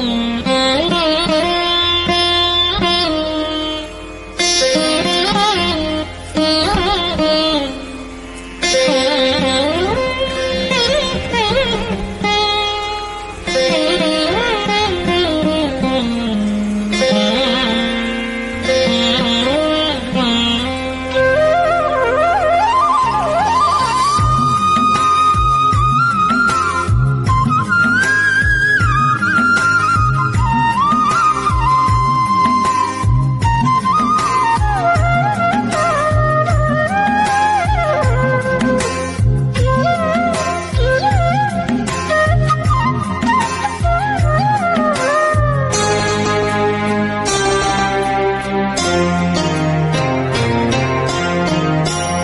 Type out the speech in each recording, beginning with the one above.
don't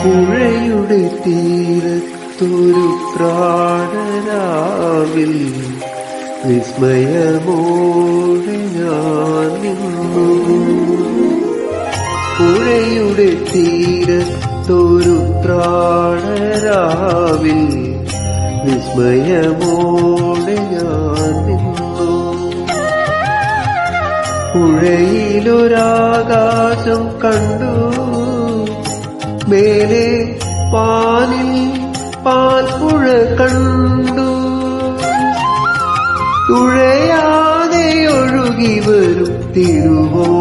പുഴയുടെ തീരത്തൊരു പ്രാണരാവിൽ വിസ്മയമോടെ ഞാൻ നിന്നു. പുഴയുടെ തീരത്തൊരു പ്രാണരാവിൽ വിസ്മയമോടെ ഞാൻ നിന്നു. പുഴയിലൊരാകാശം കണ്ടു. മേലെ പാലിൽ പാൽപ്പുഴ കണ്ടു. തുഴയാതെ ഒഴുകി വരും തിരുവോണത്തോടികൾ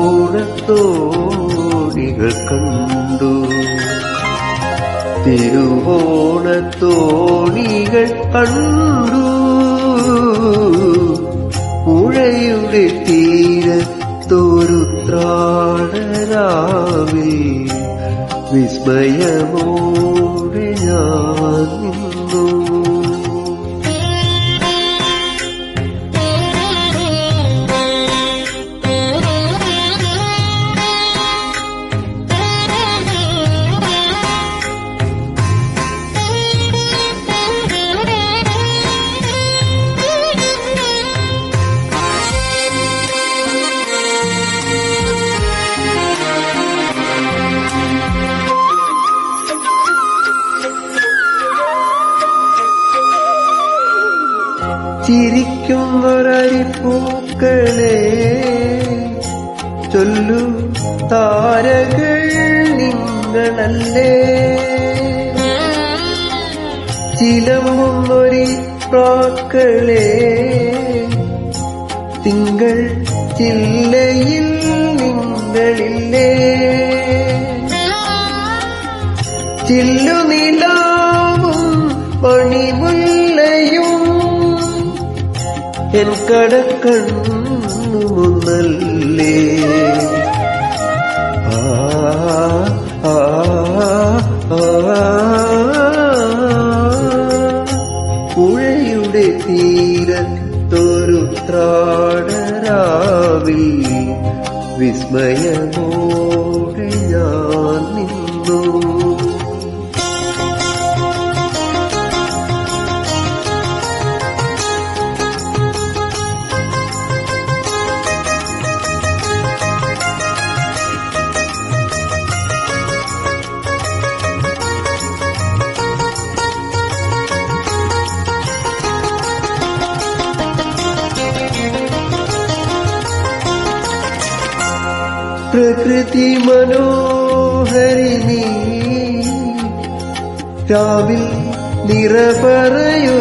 കണ്ടു. തിരുവോണത്തോണികൾ കണ്ടു. വിസ്മയമോടെ ചിരിക്കുന്നൊരരിപ്പൂക്കളെ ചൊല്ലു താരകൾ നിങ്ങളല്ലേ. ചിലമ്പൊരി പ്രാക്കളെ. തിങ്കൾ ചില്ലയിൽ നിങ്ങളില്ലേ. ചില്ലുനിലാവും പണിമുല്ലയും എൻ കടക്കണ്ണുമുന്നല്ലേ പുഴയുടെ തീരത്തൊരു ത്രാടരാവിൽ വിസ്മയമോടെ ഞാൻ നിന്നു. പ്രകൃതി മനോഹരിണി രാവിൽ നിറപറയൊരുക്കുന്നു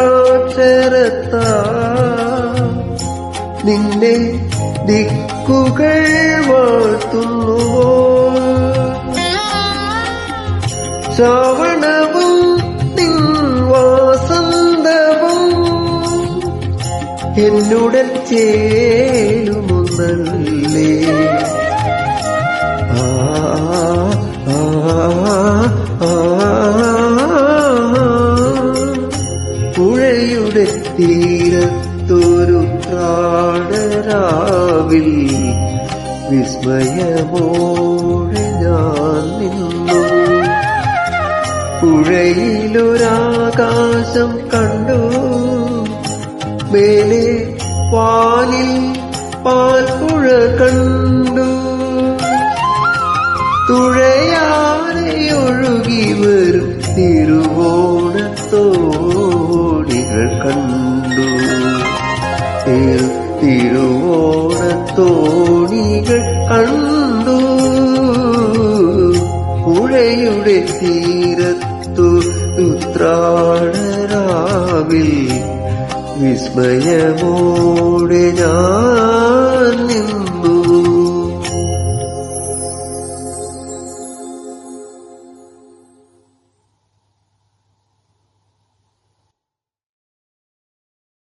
പ്രണവമന്ദാക്ഷരത്ത നിന്നെ ദിക്കുകൾ വാഴ്ത്തുന്നുവോ. ശ്രാവണവും എന്നുടൽ ആ ആ പുഴയുടെ തീരത്തൊരു പ്രാണരാവിൽ വിസ്മയമോടെ ഞാൻ നിന്നു. പുഴയിലൊരാകാശം കണ്ടു. മേലെ പാലിൽ പാൽപ്പുഴ കണ്ടു. തുഴയാതെ ഒഴുകി വരും തിരുവോണത്തോടികൾ കണ്ടു. തിരുവോണത്തോണികൾ കണ്ടു. പുഴയുടെ തീരത്തു ഉത്രാടരാവിൽ വിസ്മയമോടെ ഞാൻ